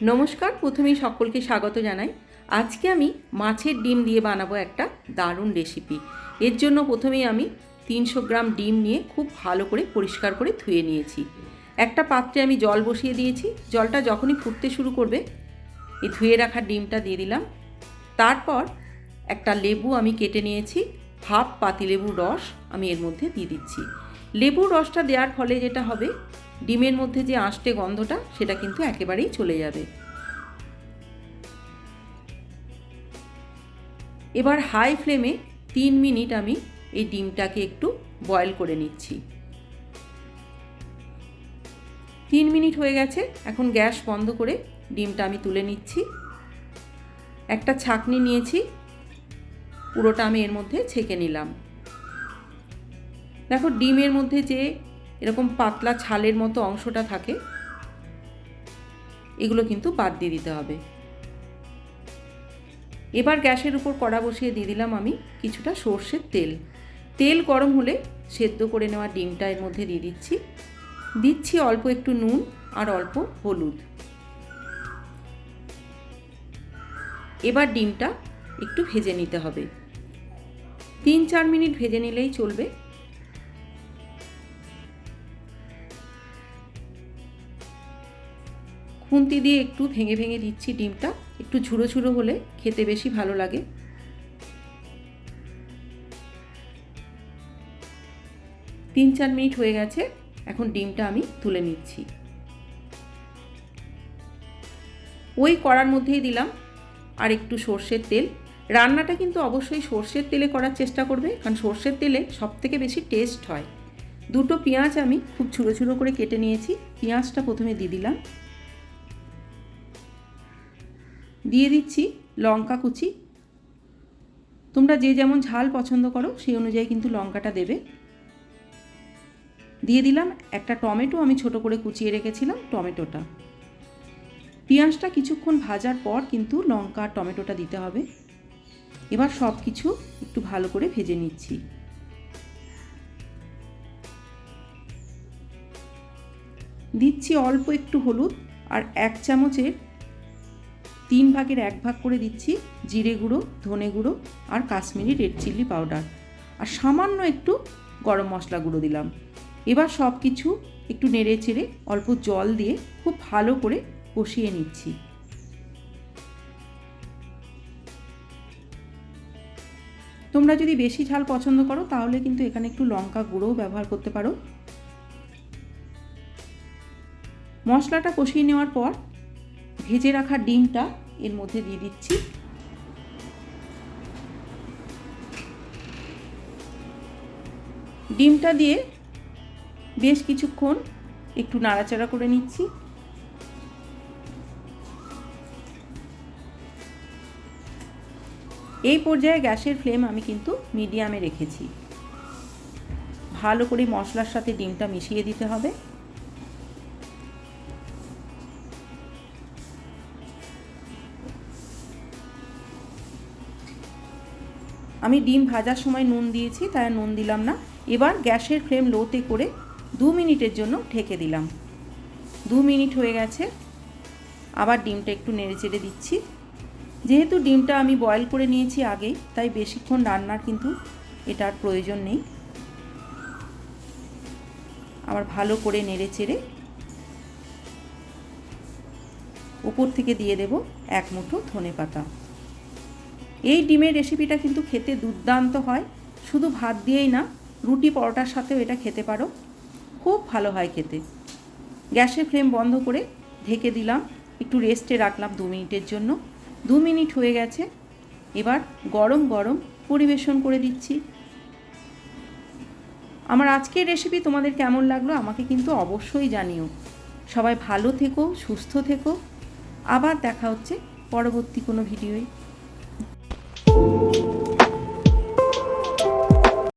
নমস্কার, প্রথমেই সকলকে স্বাগত জানাই। আজকে আমি মাছের ডিম দিয়ে বানাবো একটা দারুণ রেসিপি এর জন্য প্রথমেই আমি তিনশো গ্রাম ডিম নিয়ে খুব ভালো করে পরিষ্কার করে ধুয়ে নিয়েছি। একটা পাত্রে আমি জল বসিয়ে দিয়েছি। জলটা যখনই ফুটতে শুরু করবে, এই ধুয়ে রাখা ডিমটা দিয়ে দিলাম। তারপর একটা লেবু আমি কেটে নিয়েছি, হাফ পাতিলেবুর রস আমি এর মধ্যে দিয়ে দিচ্ছি। লেবুর রসটা দেওয়ার ফলে যেটা হবে, ডিমের মধ্যে যে আঁশটে গন্ধটা, সেটা কিন্তু একেবারেই চলে যাবে। এবার হাই ফ্লেমে তিন মিনিট আমি এই ডিমটাকে একটু বয়েল করে নিচ্ছি। তিন মিনিট হয়ে গেছে, এখন গ্যাস বন্ধ করে ডিমটা আমি তুলে নিচ্ছি। একটা ছাকনি নিয়েছি, পুরোটা আমি এর মধ্যে ছেঁকে নিলাম। দেখো ডিমের মধ্যে যে এরকম পাতলা ছালের মতো অংশটা থাকে, এগুলো কিন্তু বাদ দিয়ে দিতে হবে। এবার গ্যাসের উপর কড়া বসিয়ে দিয়ে দিলাম আমি কিছুটা সর্ষের তেল। তেল গরম হলে সেদ্ধ করে নেওয়া ডিমটা এর মধ্যে দিয়ে দিচ্ছি। দিচ্ছি অল্প একটু নুন আর অল্প হলুদ। এবার ডিমটা একটু ভেজে নিতে হবে। তিন চার মিনিট ভেজে নিলেই চলবে। খুন্তি দিয়ে একটু ভেঙে ভেঙে দিচ্ছি ডিমটা। একটু ঝুড়ো ঝুড়ো হলে খেতে বেশি ভালো লাগে। তিন চার মিনিট হয়ে গেছে, এখন ডিমটা আমি তুলে নিচ্ছি। ওই কড়ার মধ্যেই দিলাম আর একটু সর্ষের তেল। রান্নাটা কিন্তু অবশ্যই সর্ষের তেলে করার চেষ্টা করবে, কারণ সর্ষের তেলে সবথেকে বেশি টেস্ট হয়। দুটো পেঁয়াজ আমি খুব ছোটো ছোটো করে কেটে নিয়েছি। পেঁয়াজটা প্রথমে দিয়ে দিলাম। দিয়ে দিচ্ছি লঙ্কা কুচি। তোমরা যে যেমন ঝাল পছন্দ করো, সেই অনুযায়ী কিন্তু লঙ্কাটা দেবে। দিয়ে দিলাম একটা টমেটো, আমি ছোট করে কুচিয়ে রেখেছিলাম টমেটোটা। পেঁয়াজটা কিছুক্ষণ ভাজার পর কিন্তু লঙ্কা আর টমেটোটা দিতে হবে। এবার সব কিছু একটু ভালো করে ভেজে নিচ্ছি। দিচ্ছি অল্প একটু হলুদ আর এক চামচের তিন ভাগের এক ভাগ করে দিচ্ছি জিরে গুঁড়ো, ধনে গুঁড়ো আর কাশ্মীরি রেড চিলি পাউডার। আর সামান্য একটু গরম মশলা গুঁড়ো দিলাম। এবার সব কিছু একটু নেড়ে চেড়ে অল্প জল দিয়ে খুব ভালো করে কষিয়ে নিচ্ছি। তোমরা যদি বেশি ঝাল পছন্দ করো, তাহলে কিন্তু এখানে একটু লঙ্কা গুঁড়োও ব্যবহার করতে পারো। মশলাটা কষিয়ে নেওয়ার পর ভেজে রাখা ডিমটা এর মধ্যে দিয়ে দিচ্ছি। ডিমটা দিয়ে বেশ কিছুক্ষণ একটু নাড়াচাড়া করে নিচ্ছি। এই পর্যায়ে গ্যাসের ফ্লেম আমি কিন্তু মিডিয়ামে রেখেছি। ভালো করে মশলার সাথে ডিমটা মিশিয়ে দিতে হবে। আমি ডিম ভাজার সময় নুন দিয়েছি, তাই নুন দিলাম না। এবার গ্যাসের ফ্লেম লোতে করে দু মিনিটের জন্য ঢেকে দিলাম। দু মিনিট হয়ে গেছে। আবার ডিমটা একটু নেড়ে চেড়ে দিচ্ছি। যেহেতু ডিমটা আমি বয়েল করে নিয়েছি আগেই, তাই বেশিক্ষণ রান্নার কিন্তু এটার প্রয়োজন নেই। আবার ভালো করে নেড়ে চেড়ে উপর থেকে দিয়ে দেব এক মুঠো ধনে পাতা এই ডিমের রেসিপিটা কিন্তু খেতে দুর্দান্ত হয়। শুধু ভাত দিয়েই না, রুটি পরোটার সাথেও এটা খেতে পারো। খুব ভালো হয় খেতে। গ্যাসের ফ্লেম বন্ধ করে ঢেকে দিলাম। একটু রেস্টে রাখলাম দু মিনিটের জন্য। দু মিনিট হয়ে গেছে। এবার গরম গরম পরিবেশন করে দিচ্ছি। আমার আজকের রেসিপি তোমাদের কেমন লাগল আমাকে কিন্তু অবশ্যই জানিও। সবাই ভালো থেকো, সুস্থ থেকো। আবার দেখা হচ্ছে পরবর্তী কোনো ভিডিওয়